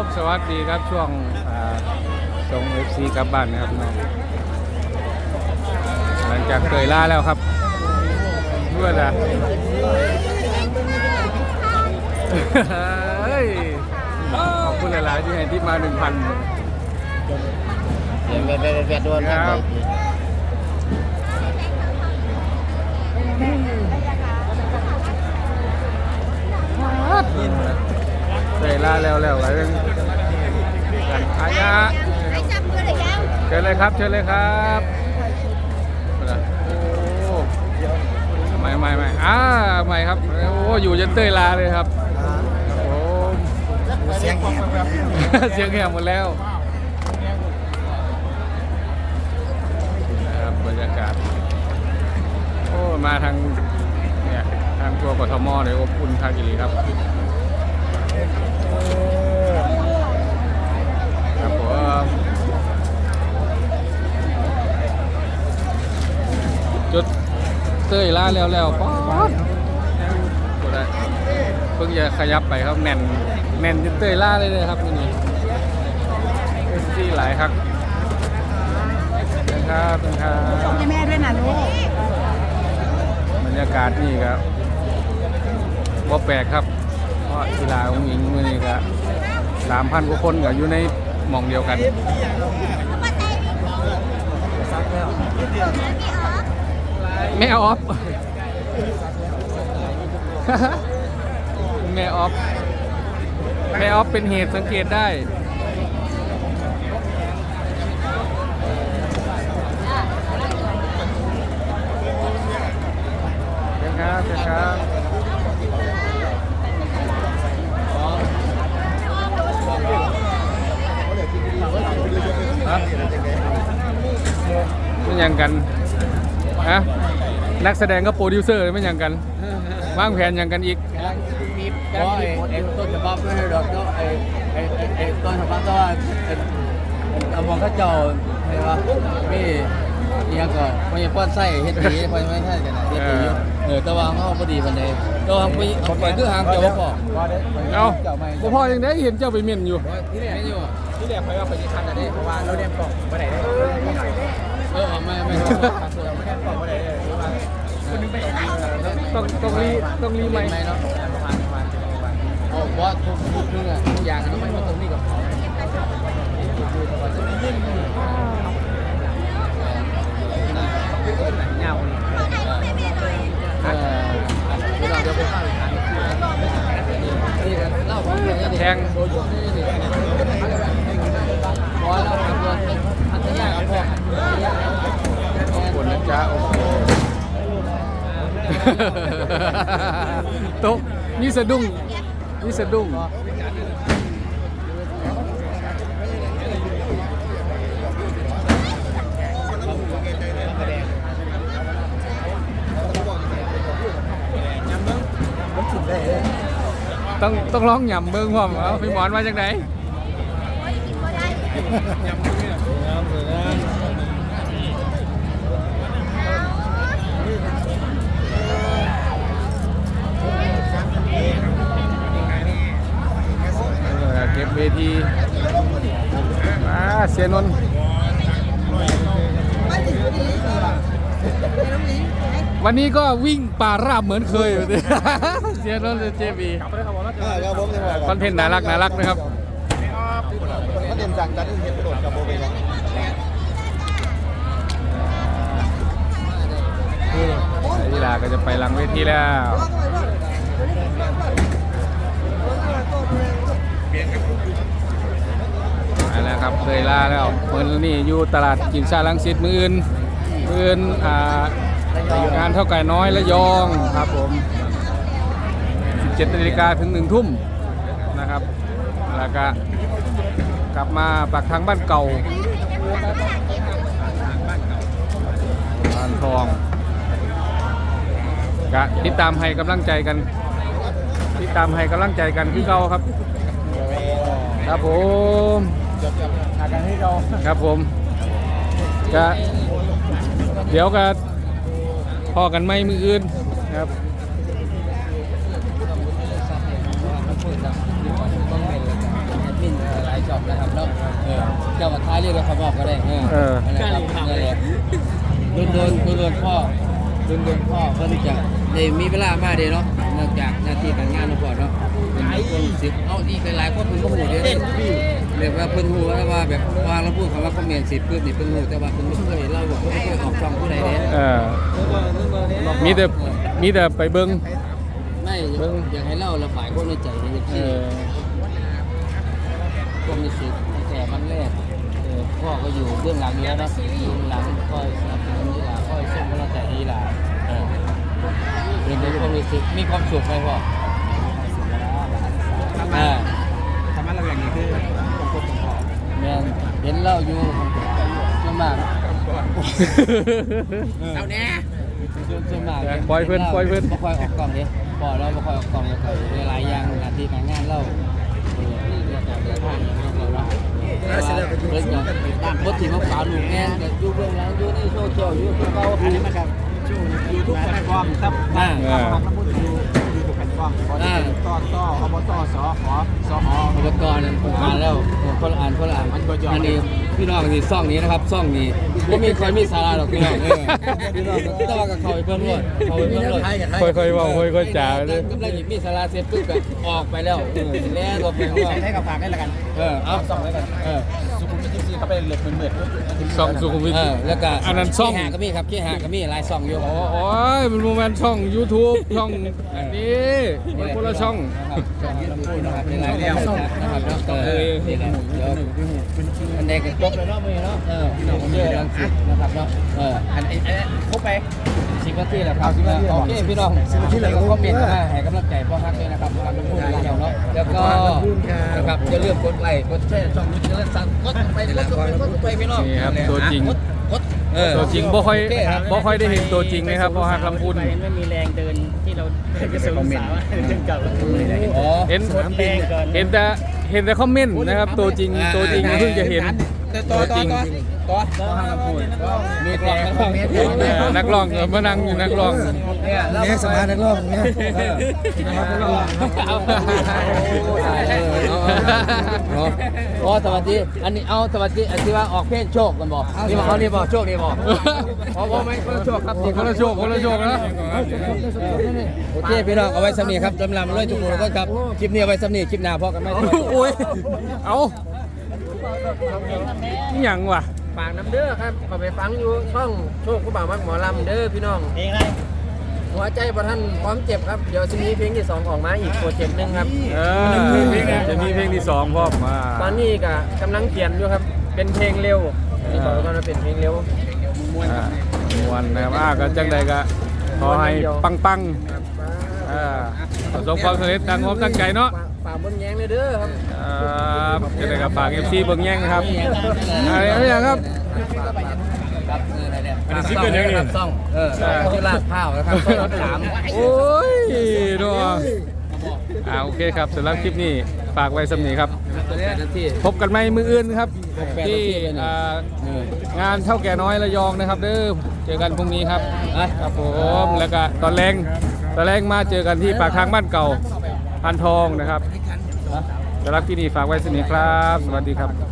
ผมสวัสดีครับช่วงอ่าส่งเอฟซีกลับบ้านนะครับน้องหลังจากเตยล่าแล้วครับด้วยนะเฮ้ยขอบคุณหลายๆที่ให้ที่มาหนึ่งพันเวียนเวียนเวียนเวียนดวนครับ เตยล่าแล้วแล้วอะไรเรื่องกันอายะให้จับมือหรือยังเชิญเลยครับเชิญเลยครับโอ้ไม่ไม่ไม่อ่าไม่ครับโอ้อยู่จนเตยลาเลยครับโอ้เสียงแหบเสียงแหบหมดแล้วนะครับบรรยากาศโอ้มาทางเนี่ยทางตัวกทมเลยอบอุ่นคากิรีครับครับผม จุดเต้ยล่าแล้วแล้วป๊อดกดได้เพิ่งจะขยับไปครับแน่นแน่นจนเต้ยล่าเลยเลยครับนี่เอฟซีหลายครับนะครับนะครับส่งให้แม่ด้วยนะลูกบรรยากาศนี่ครับว่าแปลกครับ เพราะกีฬาของหญิงมือนี้ก็สามพันกว่าคนก็อยู่ใน ม่องเดียวกันแม่ออฟแม่ออฟแม่ออฟเป็นเหตุสังเกตได้เชิญครับเชิญครับครับไม่ ยังกันฮะนักแสดงก็โปรดิวเซอร์ไม่ยังกันวางแผนยังกันอีกเพราะไอ้ไอ้ต้นฉบับไม่ได้ดอกก็ไอ้ไอ้ไอ้ต้นฉบับก็ว่าไอ้เอามองเขาเจ้าเห็นปะมีเอียงก็พยาป้อนไส้เฮ็ดดีพยาไม่ใช่กันนะเฮ็ดดีเออแต่ว่าเขาพอดีปานใดก็ทางไปเขาไปคือหางเจ้าบ่อเอาเจ้าไม่บ่พ่อยังได้เห็นเจ้าไปเมียนอยู่ที่แรกอยู่ที่เรียกไปว่าไปที่คันอันนี้เพราะว่าเราเรียกกล่องไปไหนได้ ออไม่ไม่ เราไม่ได้กล่องไปไหนได้หรือว่า ต้องต้องรีต้องรีไหม ไม่เนาะ ประมาณประมาณประมาณ เอาว่าทุกทุกเรื่องทุกอย่างต้องไม่มาตรงนี้กับเขา เงา เออเราจะไปข้าวอีกครั้งนี่เล่าของเรื่องนี้ แทง ขอบคุณนะจ๊ะโอ้โหโต๊ะนี่สะดุ้งนี่สะดุ้งต้องต้องร้องหย่ำเบิ้งพร้อมเอาพี่หมอนมาจากไหนเออ เวทีมาเสียนนท์วันนี้ก็วิ่งป่าราบเหมือนเคยอยู่ดิเสียนนท์เจบีครับผมจะบอกคอนเทนต์น่ารักน่ารักนะครับเขาเตรียมสั่งจัดเห็นกระโดดกับโบไปยังกีฬาก็จะไปหลังเวทีแล้ว ไปแล้วครับเคยลาแล้วเมื่อนี่อยู่ตลาดกินชาลังสิตมืออื่นมืออื่นอ่างานเท่าไก่น้อยและยองครับผม 17นาฬิกาถึง 1 ทุ่มนะครับ แล้วก็กลับมาปากทางบ้านเก่าบ้านทองกะติดตามให้กำลังใจกัน ติดตามให้กำลังใจกันคือเก่าครับ ครับผม เหากันให้เราครับผมก็เดี๋ยวก็พอกันไม่มืออื่นครับเจ้าวันท้ายเรียกเราคำบอกก็ได้เออเารลงทเลยโดนโดนโดนพ่อโดนโดนพ่อเพื่อที่จะเดี๋ยวมีเวลามากเดี๋ยวเนาะนอกจากหน้าที่การงานเราพอเนาะ เป็นคนสิเอาอีกหลายๆคนเพิ่นก็ฮู้เด้เรียกว่าเพิ่นฮู้ว่าว่าแบบว่าเราพูดคำว่าคอมเมนต์สิปุ๊บนี่เพิ่นฮู้แต่ว่าเพิ่นไม่เคยเล่าว่าเพิ่นไม่เคยออกช่องผู้ใดเด้เออมีแต่มีแต่ไปเบิ่งไม่อยากให้เล่าระบายความในใจให้เอที่อความรู้สึกตั้งแต่วันแรกเออพ่อก็อยู่เบื้องหลังอยู่แล้วเนาะเบื้องหลังคอยสนับสนุนยีหลาคอยส่งกำลังใจให้ยีหลาเออเป็นในความรู้สึกมีความสุขไหมพ่อ อ่า ทำให้เราอย่างนี้คือผมผมผมแม่นเห็นเล่าอยู่ส่วนมากเอาแน่ส่วนมากปล่อยเพิ่นปล่อยเพิ่น บ่ค่อยออกกล้องเด้พอแล้วบ่ค่อยออกกล้องแล้วก็หลายๆอย่างหน้าที่การงานเล่าเออเรื่องการเดินทางอย่างเงี้ยเนาะเพิ่นก็ตั้งบทที่มาฝากลูกแม่ก็อยู่เบื้องหลังอยู่ในโซเชียลอยู่คือเก่าอันนี้นะครับช่วงยูทูบแพลตฟอร์มครับอ่าทำน้ำมัน อยู่ยูทูบแพลตฟอร์มขอที่เป็นต่อต่ออบตสขอสหอุปกรณ์นั้นผมมาแล้วคนละอ่านคนละอ่านอันนี้พี่น้องนี่ซ่องนี้นะครับซ่องนี้บ่มีใครมีสาระหรอกพี่น้องเออพี่น้องก็ต้องกับเขาไปเบิ่งรวดเขาไปเบิ่งรวดค่อยๆเว้าค่อยๆจ๋าเลยกำลังหยิบมีสาระเสร็จปุ๊บก็ออกไปแล้วเออแล้วก็เป็นว่าให้กับฝากได้ละกัน เออเอาสองได้กันเออสุขุมวิทซี เขาไปเหลือบเหมือนเหมือนช่องสุขุมวิท เออแล้วก็อันนั้นซ่อง ขี้หาก็มีครับขี้หาก็มีหลายซ่องอยู่โอ้โอ้ยมันโมเมนช่อง YouTube ช่องอันนี้มันคนละช่อง นะครับในรายการนะครับเออเดี๋ยวอันใดก็จบแล้วเนาะมื้อเนาะเออพี่น้องเชื่อรังสิตนะครับเนาะเอออันไอ้ครบไปสิบนาทีแล้วครับโอเคพี่น้องสิบนาทีแล้วก็คอมเมนต์มาให้กำลังใจพ่อฮักด้วยนะครับทางพูดเราเนาะแล้วก็นะครับอย่าลืมกดไลค์กดแชร์ช่องนี้แล้วสั่งกดไปกดไปกดไปพี่น้องนี่ครับตัวจริงกดกดเออตัวจริงบ่ค่อยบ่ค่อยได้เห็นตัวจริงนะครับเพราะฮักลำพูนไม่มีแรงเดินที่เราจะสูงสาวเดินกลับอ๋อเห็นแรงเกินเห็นแต่เห็นแต่คอมเมนต์นะครับตัวจริงตัวจริงเพิ่งจะเห็น ต่อต่อจริงต่อต่อห้ามพูดมีกล่องกันบ้างเออนักร้องเออมานั่งอยู่นักร้องเนี่ยเราเนี่ยสมานักร้องเนี่ยอ๋อสวัสดี อันนี้เอาสวัสดีอันที่ว่าออกเพลงโชคกันบอกนี่บอกเขานี่บอกโชคนี่บอกอ๋อไม่คนละโชคครับคนละโชคคนละโชคนะโอเคพี่น้องเอาไว้สำนีครับจำลำเลยทุกคนก็ครับคลิปนี้เอาไว้สำนีคลิปหน้าพอกันไหมโอ้ยเอา อหย่างวะฝากน้ำเด้อครับขอไปฟังอยู่ช่องโชคผู้บ่าวมักหมอลำเด้อพี่น้องเองไรหัวใจประท่านพร้อมเจ็บครับ เดี๋ยวจะมีเพลงที่สองออกมาอีกโปรเจกต์หนึ่งครับเออจะมีเพลงที่สองพร้อมมาตอนนี้ก็กำลังเขียนอยู่ครับ เป็นเพลงเร็วที่บอกว่าเป็นเพลงเร็วอ่ามวนนะครับอ่าก็จังใดก็ขอให้ปังปังๆอ่าประสบความสำเร็จตามความตั้งใจเนาะฝากฝากบนแยงเลยเด้อครับครับจังใดก็ฝากเอฟซีเบิ่งแย่งนะครับอะไรอะไรอย่างครับ ครับเออนั่นแหละอันนี้ซิปเป็นยังไงครับซ่องเออที่ลาดข้าวนะครับซ่องสาม โอ้ยนัวอ่าโอเคครับสำหรับคลิปนี้ฝากไว้สำนีครับแปดนาทีพบกันไหมมืออื่นครับแปดนาทีที่เลยนะอ่าเอองานเท่าแก่น้อยระยองนะครับ เด้อเจอกันพรุ่งนี้ครับเอ้ยครับผมแล้วก็ตอนแรงตอนแรงมาเจอกันที่ปากทางบ้านเก่าพันทองนะครับ สำหรับที่นี่ฝากไว้สนิทครับ สวัสดีครับ